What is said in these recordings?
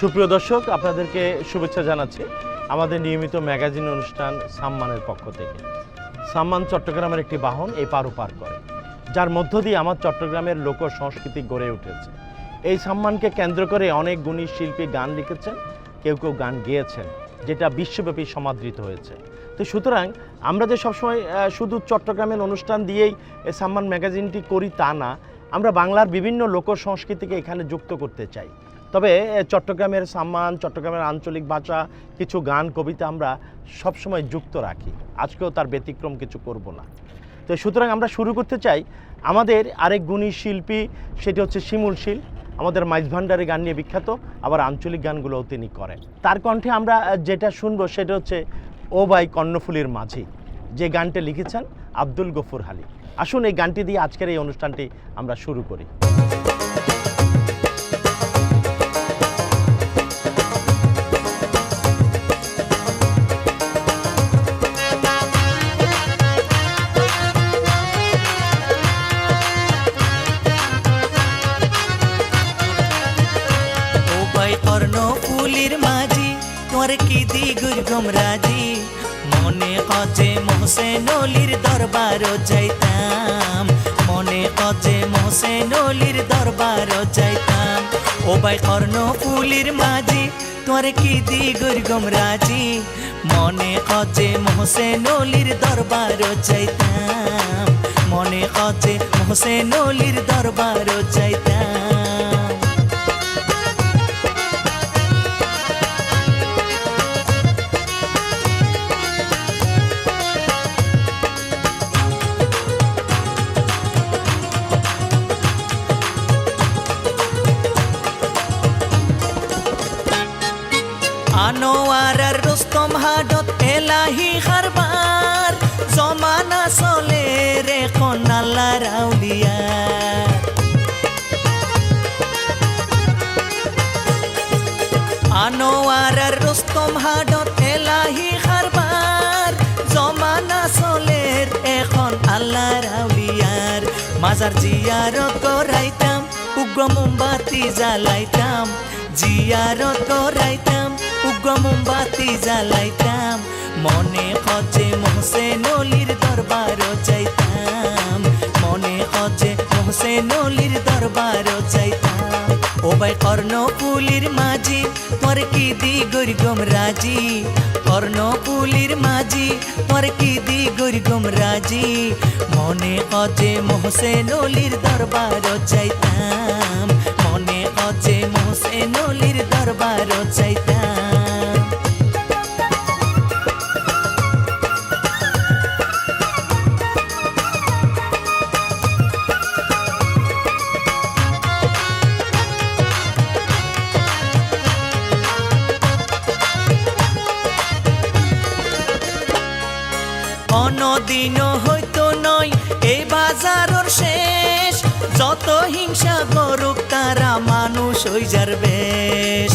সুপ্রিয় দর্শক, আপনাদেরকে শুভেচ্ছা জানাচ্ছি আমাদের নিয়মিত ম্যাগাজিন অনুষ্ঠান সাম্মানের পক্ষ থেকে। সাম্মান চট্টগ্রামের একটি বাহন এই পার পার করে, যার মধ্য দিয়ে আমার চট্টগ্রামের লোক সংস্কৃতি গড়ে উঠেছে। এই সম্মানকে কেন্দ্র করে অনেক গুণী শিল্পী গান লিখেছেন, কেউ কেউ গান গেয়েছেন, যেটা বিশ্বব্যাপী সমাদৃত হয়েছে। তো সুতরাং আমরা যে সবসময় শুধু চট্টগ্রামের অনুষ্ঠান দিয়েই এই সাম্মান ম্যাগাজিনটি করি তা না, আমরা বাংলার বিভিন্ন লোক সংস্কৃতিকে এখানে যুক্ত করতে চাই। তবে চট্টগ্রামের সম্মান, চট্টগ্রামের আঞ্চলিক ভাষা, কিছু গান, কবিতা আমরা সবসময় যুক্ত রাখি। আজকেও তার ব্যতিক্রম কিছু করব না। তো সুতরাং আমরা শুরু করতে চাই আমাদের আরেক গুণী শিল্পী, সেটি হচ্ছে শিমুল শীল। আমাদের মাইজ ভান্ডারে গান নিয়ে বিখ্যাত, আবার আঞ্চলিক গানগুলোও তিনি করেন। তার কণ্ঠে আমরা যেটা শুনব সেটা হচ্ছে ও বাই কর্ণফুলীর মাঝি, যে গানটা লিখেছেন আব্দুল গফুর হালি। আসুন এই গানটি দিয়ে আজকের এই অনুষ্ঠানটি আমরা শুরু করি। তোর কি দিগুর গমরাজি? মনে অজে মোহসেন অলির দরবার যাইতাম। মনে অজে মোহসেন অলির দরবার যাইতাম। ও ভাই কর্ণ ফুলির মাঝি, তোর কি দিগুর গমরাজি? মনে অজে মোহসেন অলির দরবার যাইতাম। মনে অজে মোহসেন অলির দরবার যাইতাম। আনোয়ার আর রুস্তম হাডত এলাহি হারবার জমানা চলে রে কনাল্লা রাউলিয়া আনোয়ার আর রুস্তম হাডত এলাহি হারবার জমানা চলে এখন আল্লাহ রাউলিয়ার মাজার জিয়ারত করাইতাম, উগ্র মোমবাতি জ্বালাইতাম। জিয়ারত করাইতাম, উগ্র মোমবাতি জ্বালাইতাম, মনে হচ্ছে মোহসেন অলির দরবার চাইতাম, মনে হচ্ছে মোহসেন অলির দরবার চাইতাম। ও ভাই কর্ণ পুলির মাঝি তোর কি দি গরি গম রাজি কর্ণ পুলির মাঝি তোর কি দি গরি গম রাজি মনে অজে মোহসেন অলির দরবার চাইতাম, মনে অজে মোহসেন অলির দরবার যাইতাম যার বেশ।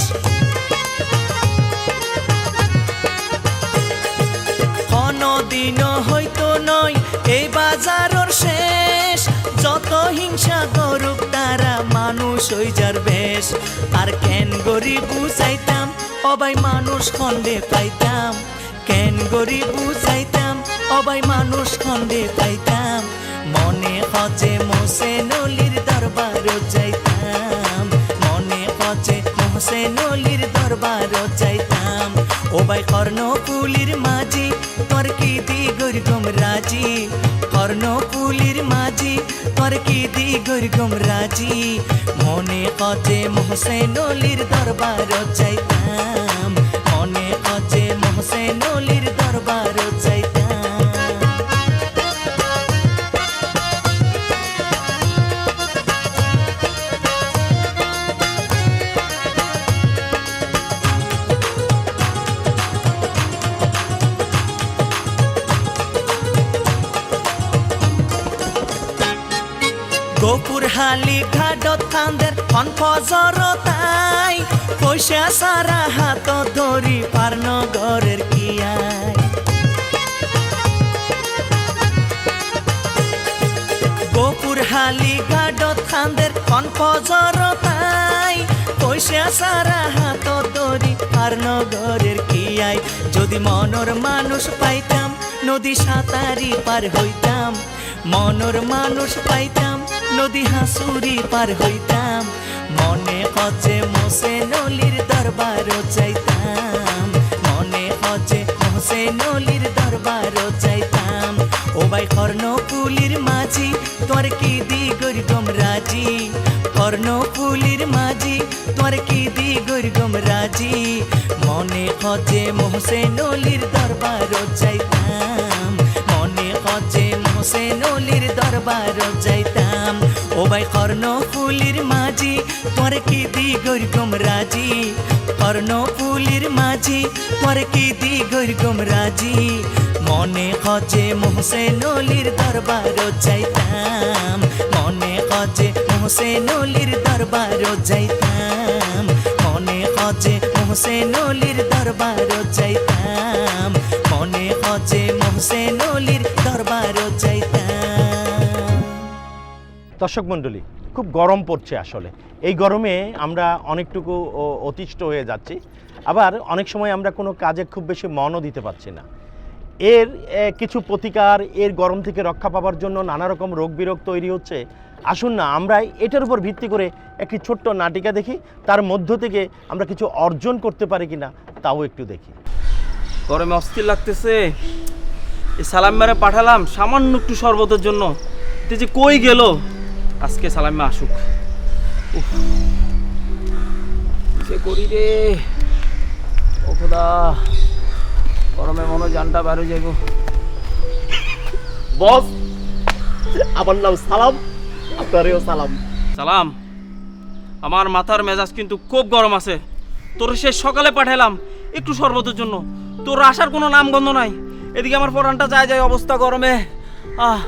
অনদিনও হইতো নয় এই বাজারর শেষ। যত হিংসা করুক তারা মানুষ হই যার বেশ। আর কেন গরিব বুঝাইতাম, অবাই মানুষ খণ্ডে পাইতাম। কেন গরিব বুঝাইতাম, অবাই মানুষ খণ্ডে পাইতাম। মনে হজে মোসে নলির দরবার যাইতাম। হজে অলির দরবার চাইতাম। ও ভাই কর্ণকুলির মাঝি, তোর কি দি গরিগম রাজি কর্ণকুলির মাঝি, তোর কি দি গরিগম রাজি মনে কথে হোসেন নলির দরবার যাইতাম খান্দের খন ফজর তাই, পয়সা সারা হাত ধরি পার ঘরের কিয়াই গোপুর হালি ঘাটত খান্দের খন ফজর তাই বৈশা সারা হাত তরি পার নগরের কিয়াই যদি মনর মানুষ পাইতাম, নদী সাঁতারি পার হইতাম মনর মানুষ পাইতাম, নদী হাসুরি পার হইতাম। মনে হচ্ছে মোসে নলির দরবার চাইতাম। মনে হচ্ছে মোসে নলির দরবার চাইতাম। ও ভাই কর্ণপুলির মাঝি, তোর কি দি গরিগম রাজি কর্ণপুলির মাঝি, তোর কি দি গরিগম রাজি মনে হচ্ছে মোসে নলির দরবার চাইতাম। মনে হচ্ছে মোসে দরবার যাইতাম। ও ভাই কর্ণফুলির মাঝি তোর কি দি গরিগম রাজি? কর্ণফুলির মাঝি তোর কি দি গরিগম রাজি? মনে হচ্ছে মোসে নলির দরবার যাইতাম। মনে হচ্ছে মোসে নলির দরবার যাইতাম। মনে হচ্ছে মোসে নলির দরবার যাইতাম। মনে হচ্ছে মোসে দর্শক মণ্ডলী, খুব গরম পড়ছে আসলে। এই গরমে আমরা অনেকটুকু অতিষ্ঠ হয়ে যাচ্ছি। আবার অনেক সময় আমরা কোনো কাজে খুব বেশি মনও দিতে পারছি না। এর কিছু প্রতিকার, এর গরম থেকে রক্ষা পাওয়ার জন্য নানা রকম রোগ বিরোগ তৈরি হচ্ছে। আসুন না, আমরা এটার উপর ভিত্তি করে একটি ছোট্ট নাটিকা দেখি। তার মধ্য থেকে আমরা কিছু অর্জন করতে পারি কিনা, তাও একটু দেখি। গরমে অস্থির লাগতেছে। সালাম মেরে পাঠালাম, সামান্য একটু শরবতের জন্য। যে কই গেল? আজকে সালামে আসুক। যে করি রে? ও খোদা গরমে মনে জানটা বেরো যাব বস আমার নাম সালাম আপনারেও সালাম। সালাম। আমার মাথার মেজাজ কিন্তু খুব গরম আছে। তোর সে সকালে পাঠালাম একটু শরবতের জন্য। তোর আসার কোনো নাম গন্ধ নাই। এদিকে আমার পরানটা যায় যায় অবস্থা গরমে। আহ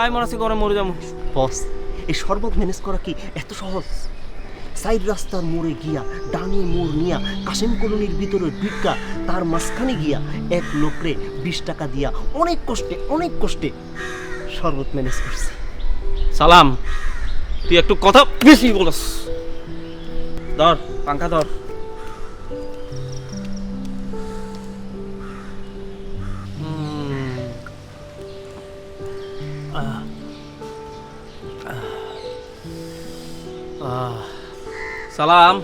আয় মনে আছে গরম মরে যাব। বস এই শরবত ম্যানেজ করা কি এত সহজ সাইড রাস্তার মোড়ে গিয়া ডানে মোড় নিয়া, কাশিম কলোনির ভিতরে ঢুকা তার মাঝখানে গিয়া এক লোকরে বিশ টাকা দিয়া অনেক কষ্টে অনেক কষ্টে শরবত ম্যানেজ করছে সালাম, তুই একটু কথা বেশি বলস ধর পাঙ্খা ধর। আহ। সালাম।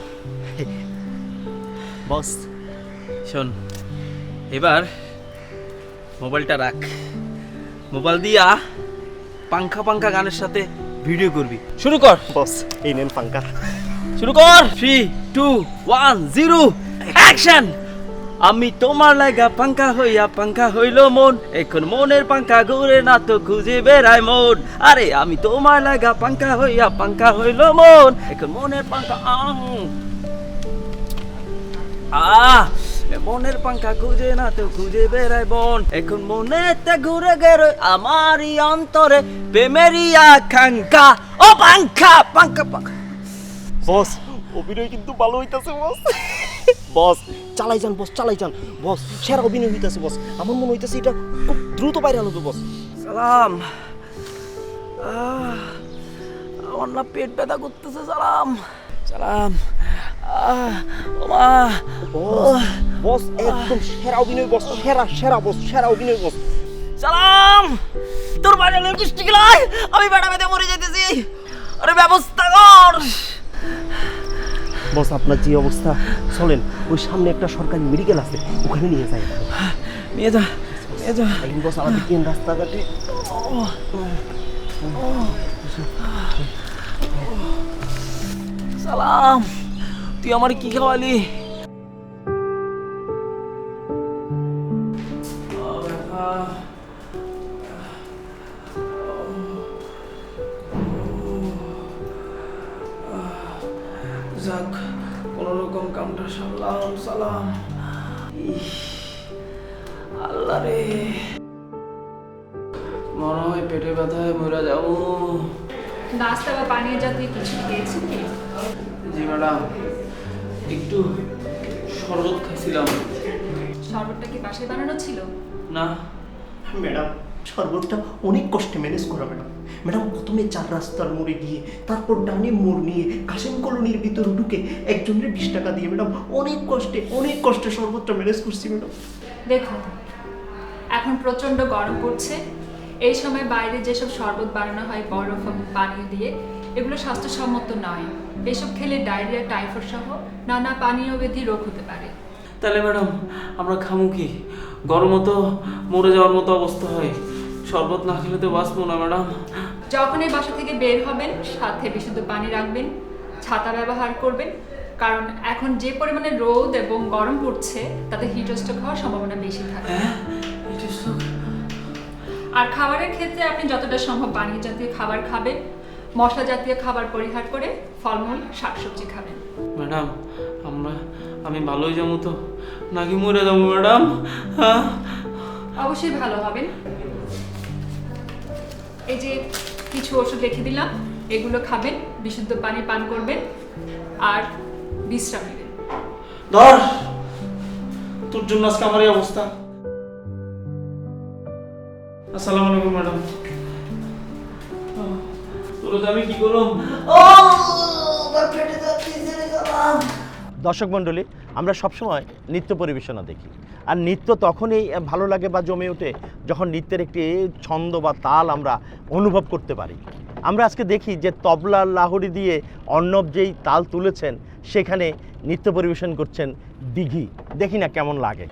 বস শোন এবার মোবাইলটা রাখ। মোবাইল দিয়া পাঙ্খা পাঙ্খা গানের সাথে ভিডিও করবি। শুরু কর। বস এই নেন পাঙ্খা শুরু কর। Three two one zero action আমি তোমার লাগা পাঙ্খা হইয়া পাঙ্খা হইল মন। এখন মনের পাঙ্খা ঘুরে না তো খুঁজে বেড়ায় মন। আরে, আমি তোমার লাগা পাঙ্খা হইয়া পাঙ্খা হইল মন। এখন মনের পাঙ্খা আং। আহ! মনের পাঙ্খা খুঁজে না তো খুঁজে বেড়ায় বন এখন মনেতে ঘুরে গেলে আমারই অন্তরে প্রেমেরই আকাঙ্ক্ষা। ও পাঙ্খা পাঙ্খা পাঙ্খা। বস, অভিনয় কিন্তু ভালো হইতাছে, বস। বস চালাই যান বস চালাই যান। বস সেরা অভিনয় হইতাছে বস। আমার মনে হইতাছে এটা খুব দ্রুত বাইরে হবে বস। সালাম। আমার না পেট ব্যথা করতেছে সালাম। সালাম। বস একদম সেরা অভিনয় বস সেরা সেরা বস সেরা অভিনয় বস। সালাম। তোর বাড়ি বৃষ্টি গেলাই আমি বেড়া বেঁধে মরে যেতেছি। আরে ব্যবস্থা কর। বস আপনার যে অবস্থা চলেন ওই সামনে একটা সরকারি মেডিকেল আছে ওখানে নিয়ে যাই। নিয়ে যা নিয়ে যা। বস আমাদের কেন রাস্তাঘাটে। সালাম তুই আমার কি খাওয়ালি? সালাম ইস, আল্লাহ রে। মনে হয় পেটে ব্যথায় মরে যাব। নাস্তা বা পানীয় জাতীয় কিছু খেয়েছেন কি? জি ম্যাডাম। একটু শরবত খাইছিলাম। শরবতটা কি বাসায় বানানো ছিল? না। ম্যাডাম শরবতটা অনেক কষ্টে ম্যানেজ করা ম্যাডাম। ম্যাডাম প্রথমে চার রাস্তার মোড়ে গিয়ে তারপর ডানে মোড় নিয়ে কাশেম কলোনির ভিতরে ঢুকে একজনের বিশ টাকা দিয়ে ম্যাডাম অনেক কষ্টে অনেক কষ্টে শরবতটা ম্যানেজ করছি ম্যাডাম। দেখুন এখন প্রচণ্ড গরম পড়ছে। এই সময় বাইরে যেসব শরবত বানানো হয় বরফ এবং পানীয় দিয়ে এগুলো স্বাস্থ্যসম্মত নয়। এসব খেলে ডায়রিয়া টাইফয়েড সহ নানা পানীয় ব্যাধি রোগ হতে পারে। তাহলে ম্যাডাম আমরা খামু কি? গরমও তো মরে যাওয়ার মতো অবস্থা হয়। শরবত না খেলে তো বাঁচবো না ম্যাডাম। যখন এই বাসা থেকে বের হবেন সাথে বিশুদ্ধ পানি রাখবেন ছাতা ব্যবহার করবেন কারণ এখন যে পরিমাণে রোদ এবং গরম পড়ছে তাতে হিটস্ট্রোক হওয়ার সম্ভাবনা বেশি থাকে। হ্যাঁ? আর খাবারের ক্ষেত্রে আপনি যতটা সম্ভব পানীয় জাতীয় খাবার খাবেন মশলা জাতীয় খাবার পরিহার করে ফলমূল শাকসবজি খাবেন। ম্যাডাম আমরা আমি ভালোই যাব তো? নাকি মরে যাব ম্যাডাম? হ্যাঁ? অবশ্যই ভালো হবেন। এই যে কিছু ওষুধ লিখে দিলাম। এগুলো খাবেন বিশুদ্ধ পানি পান করবেন আর বিশ্রাম নেবেন। ধর তোর জন্য আজকে আমার এই অবস্থা। আসসালামু আলাইকুম ম্যাডাম। তোর আমি কি করলাম? দর্শক মণ্ডলী আমরা সবসময় নৃত্য পরিবেশনা দেখি। আর নৃত্য তখনই ভালো লাগে বা জমে ওঠে যখন নৃত্যের একটি ছন্দ বা তাল আমরা অনুভব করতে পারি। আমরা আজকে দেখি যে তবলা লাহরি দিয়ে অর্ণব যেই তাল তুলেছেন, সেখানে নৃত্য পরিবেশন করছেন দিঘি। দেখি না কেমন লাগে।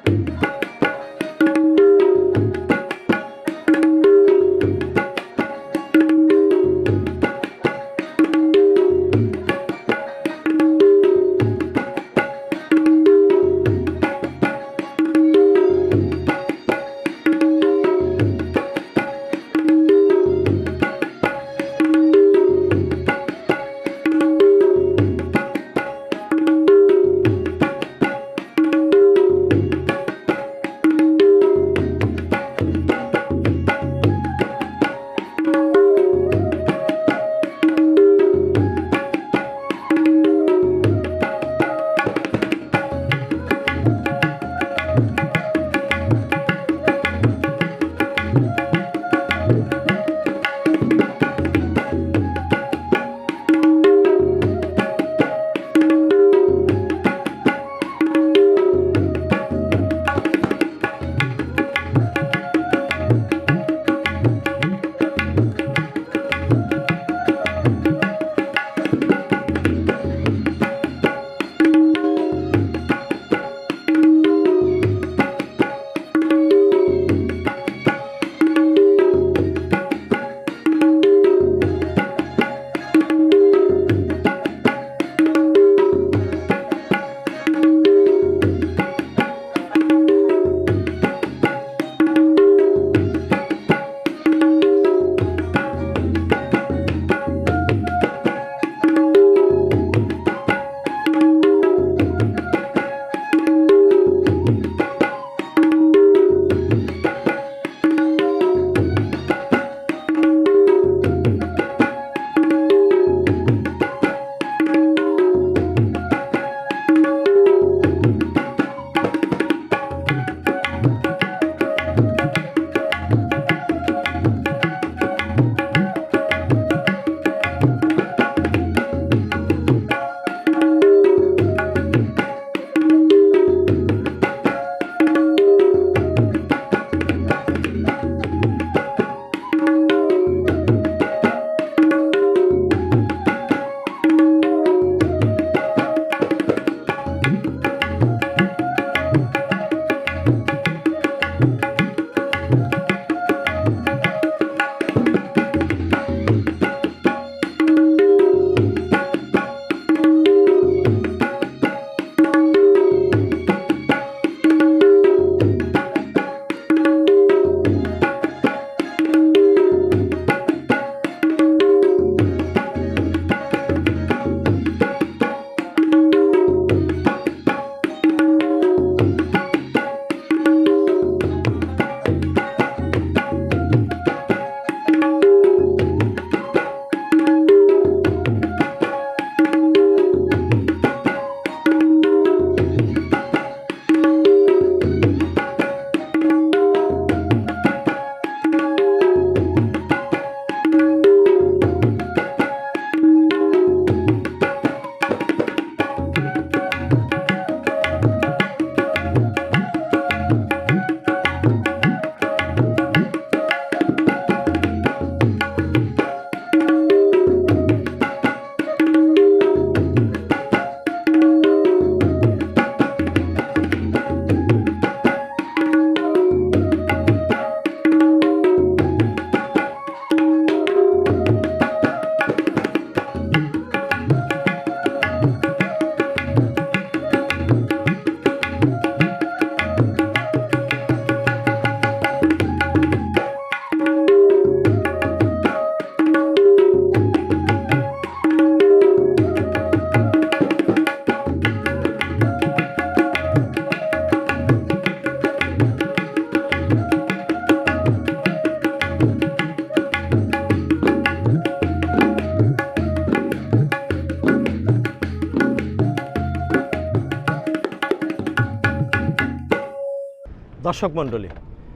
দর্শক মণ্ডলী,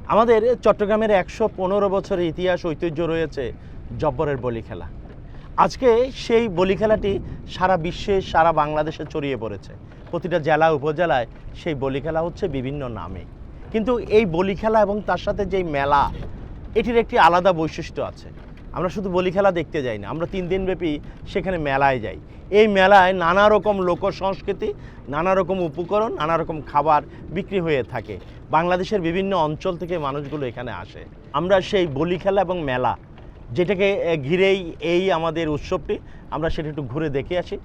আমাদের চট্টগ্রামের একশো পনেরো বছরের ইতিহাস ঐতিহ্য রয়েছে জব্বরের বলি খেলা। আজকে সেই বলি খেলাটি সারা বিশ্বে, সারা বাংলাদেশে ছড়িয়ে পড়েছে। প্রতিটা জেলা, উপজেলায় সেই বলি খেলা হচ্ছে বিভিন্ন নামে। কিন্তু এই বলি খেলা এবং তার সাথে যেই মেলা, এটির একটি আলাদা বৈশিষ্ট্য আছে। আমরা শুধু বলি খেলা দেখতে যাই না, আমরা তিন দিন ব্যাপী সেখানে মেলায় যাই। এই মেলায় নানা রকম লোক সংস্কৃতি, নানা রকম উপকরণ, নানা রকম খাবার বিক্রি হয়ে থাকে। বাংলাদেশের বিভিন্ন অঞ্চল থেকে মানুষগুলো এখানে আসে। আমরা সেই বলি খেলা এবং মেলা, যেটাকে ঘিরেই এই আমাদের উৎসবটি, আমরা সেটা একটু ঘুরে দেখে আসি।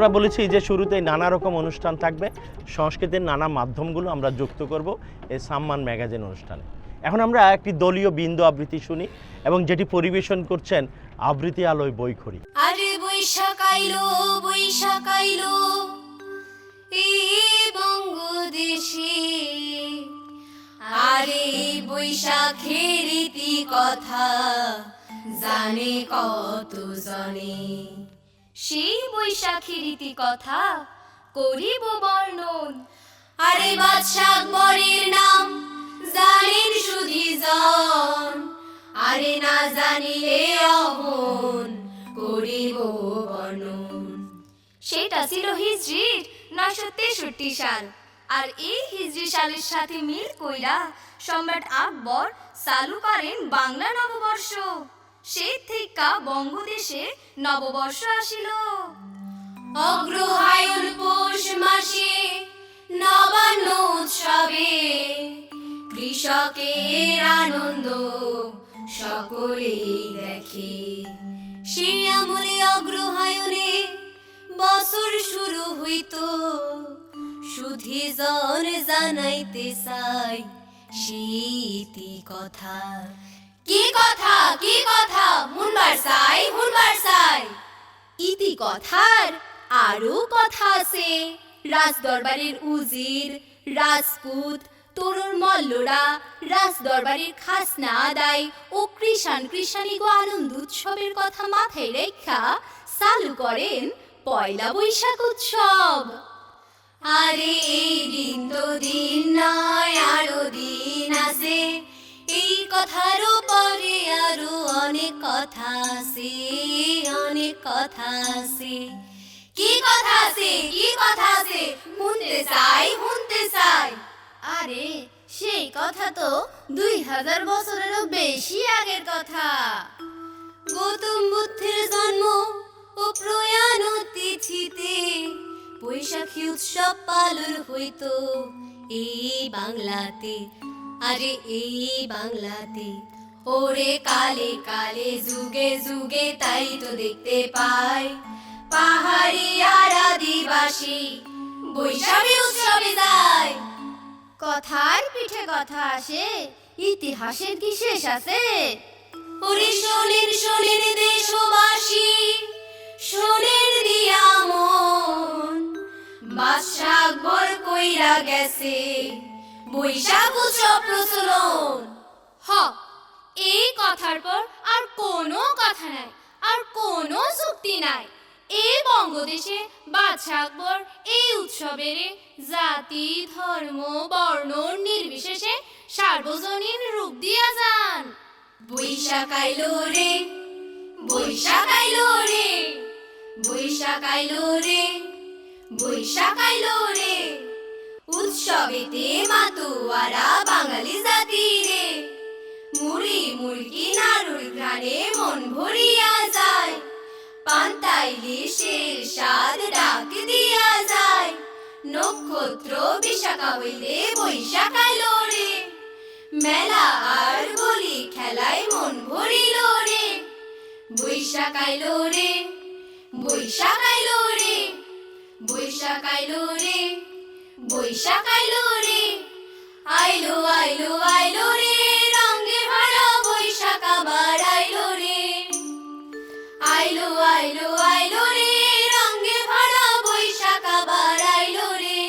আমরা বলেছি যে শুরুতেই নানা রকম অনুষ্ঠান থাকবে। সংস্কৃতির নানা মাধ্যমগুলো আমরা যুক্ত করব এই সাম্মান ম্যাগাজিন অনুষ্ঠানে। এখন আমরা একটি দলীয় বিন্দু আবৃত্তি শুনি এবং যেটি পরিবেশন করছেন আবৃত্তি আলোয় আরে বৈশাখের কথা জানে কত জনে সেই বৈশাখী রীতি কথা করিব বর্ণন। আরে বাদশাহ বরের নাম জানেন সুধি জন। আরে না জানিলে অমন করিব বর্ণন। সেটা ছিল হিজরির নয়শো তেষট্টি সাল। আর এই হিজরি সালের সাথে মিল কইরা সম্রাট আকবর চালু করেন বাংলা নববর্ষ। সেই থেকে বঙ্গদেশে নববর্ষ আসিল। অগ্রহায়ণ পৌষ মাসে নবান্ন উৎসবে কৃষকের আনন্দ সকলেই দেখে। সে আমলে অগ্রহায়ণে বছর শুরু হইত। সুধি জন জানাইতে চাই শীতি কথা। কি কথা কি কথা? হুনবার চাই হুনবার চাই ইতি কথার আরও কথা আছে। রাজ দরবারের উজির, রাজপুত, তরুণ মল্লরা রাজ দরবারের খাসনা আদায় ও কৃষাণ কৃষাণী গো আনন্দ উৎসবের কথা মাথায় রেখা চালু করেন পয়লা বৈশাখ উৎসব। আরে এই দিন তো দিন নয়, আরও দিন আছে। এই কথার পরে আরও অনেক কথা আছে, অনেক কথা আছে। কি কথা আছে? কি কথা আছে? শুনতে চাই শুনতে চাই। আরে, সেই কথা তো দুই হাজার বছরেরও বেশি আগের কথা। গৌতম বুদ্ধের জন্ম ও প্রয়াণ তিথিতে বৈশাখী উৎসব পালন হইতো এই বাংলাতে। আরে এই বাংলাতে। ওরে কালে কালে, যুগে যুগে তাই তো দেখতে পাই। পাহাড়ি আর আদিবাসী, বৈশাখী উৎসবে যায়। কথার পিঠে কথা আসে, ইতিহাসের কি শেষ আছে? ওরে শোনেন শোনেন দেশবাসী, শোনেন দিয়া মন বাদশাহ আকবর কইরা গেছে বৈশাখ উৎসব প্রচলন। হ এই কথার পর আর কোনো কথা নাই আর কোনো চুক্তি নাই। এই বঙ্গদেশে বাদশাহ আকবর এই উৎসবের জাতি ধর্ম বর্ণ নির্বিশেষে সার্বজনীন রূপ দিয়া যান। বৈশাখ আইলো রে বৈশাখ আইলো রে বৈশাখ আইলো রে বৈশাখ আইলো রে। উৎসবেতে মাতুয়ারা বাঙালি জাতি রে মুড়ি মুরগি নাড়ুর ঘ্রাণে মন ভরিয়া যায়। পান্তাইলি শের স্বাদ ডাক দিয়া যায়। নক্ষত্র বিশাখা হইলে বৈশাখ আইলো রে মেলা আর বলি খেলায় মন ভরিল রে। বৈশাখ আইলো রে বৈশাখ আইলো রে বৈশাখ আইলো রে বৈশাখ আইলো রে। আইলো আইলো আইলো রে, রঙে ভরা বৈশাখ আবার আইলো রে। আইলো আইলো আইলো রে, রঙে ভরা বৈশাখ আবার আইলো রে।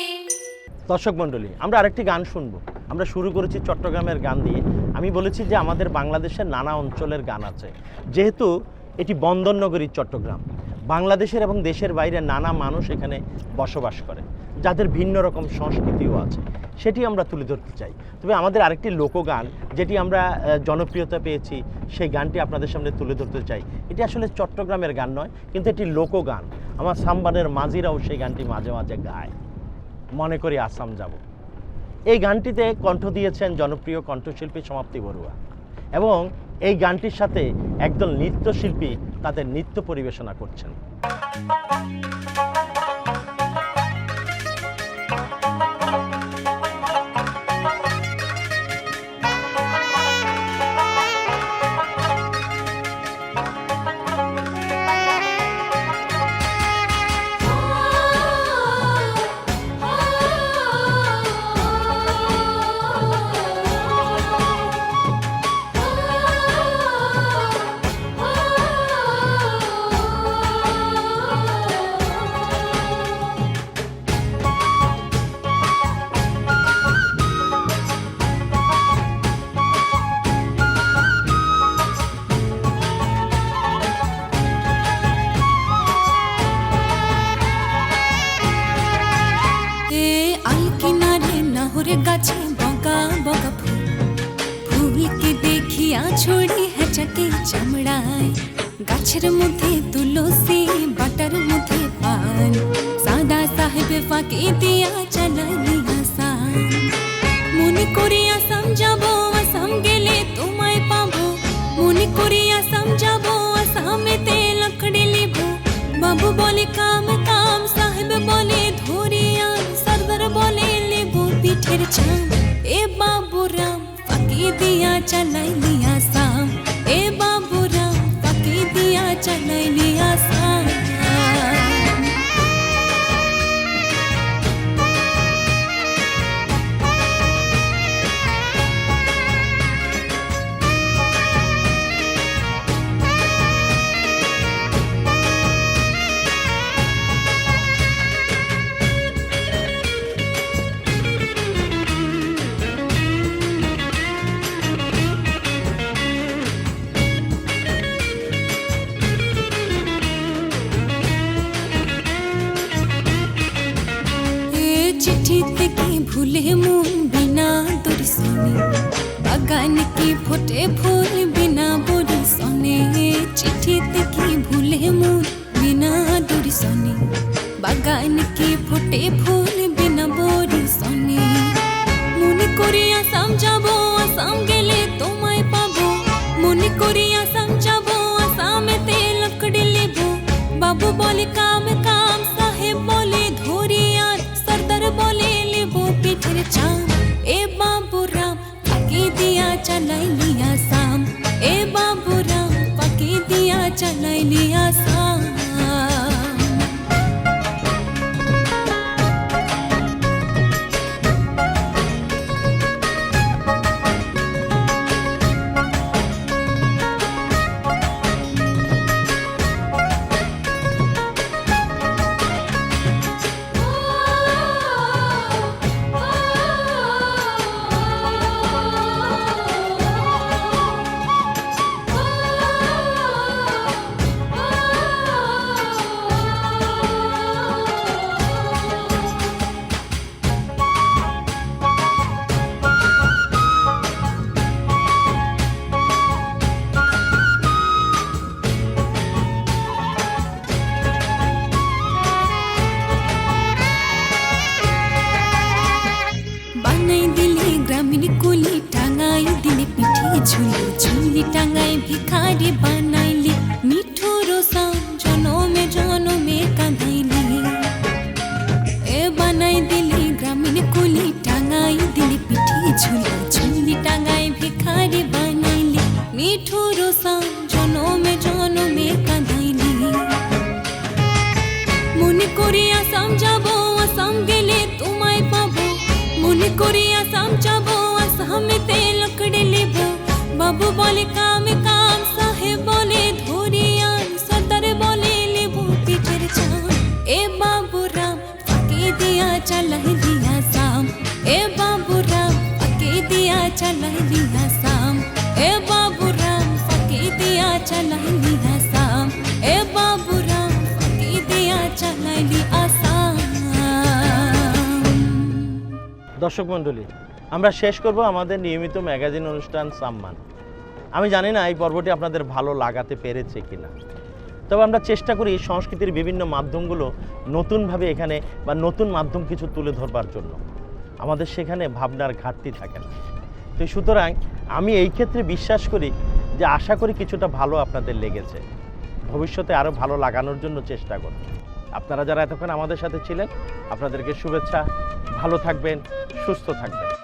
দর্শক মণ্ডলী, আমরা আরেকটি গান শুনব। আমরা শুরু করেছি চট্টগ্রামের গান দিয়ে। আমি বলেছি যে আমাদের বাংলাদেশের নানা অঞ্চলের গান আছে। যেহেতু এটি বন্দর নগরী, চট্টগ্রাম। বাংলাদেশের এবং দেশের বাইরে নানা মানুষ এখানে বসবাস করে, যাদের ভিন্ন রকম সংস্কৃতিও আছে। সেটি আমরা তুলে ধরতে চাই। তবে আমাদের আরেকটি লোকগান, যেটি আমরা জনপ্রিয়তা পেয়েছি, সেই গানটি আপনাদের সামনে তুলে ধরতে চাই। এটি আসলে চট্টগ্রামের গান নয়, কিন্তু এটি লোকগান। আমার সাম্বানের মাঝিরাও সেই গানটি মাঝে মাঝে গায়। মনে করি আসাম যাব। এই গানটিতে কণ্ঠ দিয়েছেন জনপ্রিয় কণ্ঠশিল্পী সমাপ্তি বড়ুয়া। এবং এই গানটির সাথে একদল নৃত্যশিল্পী তাদের নৃত্য পরিবেশনা করছেন। चल ए बाबू राम फकी दिया चलाई लिया ভুলে মন বিনা দর্শনে বাগান কি ফোটে ফুল বিনা বরিশনে চিঠিতে কি ভুলে মন বিনা দর্শনে বাগান কি ফোটে ফুল ভিখারি বানাইলি মিঠুর সা জনমে জনমে কাঁদাইলি মনে করি আসাম আসাম গেলে তোমায় পাবো মনে করি আসাম আসামেতে লকড়ে লেব বাবু বলে দর্শক মণ্ডলী, আমরা শেষ করব আমাদের নিয়মিত ম্যাগাজিন অনুষ্ঠান সাম্মান। আমি জানি না এই পর্বটি আপনাদের ভালো লাগাতে পেরেছে কিনা। তবে আমরা চেষ্টা করি সংস্কৃতির বিভিন্ন মাধ্যমগুলো নতুনভাবে এখানে বা নতুন মাধ্যম কিছু তুলে ধরবার জন্য। আমাদের সেখানে ভাবনার ঘাটতি থাকে না। তো সুতরাং আমি এই ক্ষেত্রে বিশ্বাস করি যে আশা করি কিছুটা ভালো আপনাদের লেগেছে। ভবিষ্যতে আরও ভালো লাগানোর জন্য চেষ্টা করব। আপনারা যারা এতক্ষণ আমাদের সাথে ছিলেন আপনাদেরকে শুভেচ্ছা ভালো থাকবেন সুস্থ থাকবেন।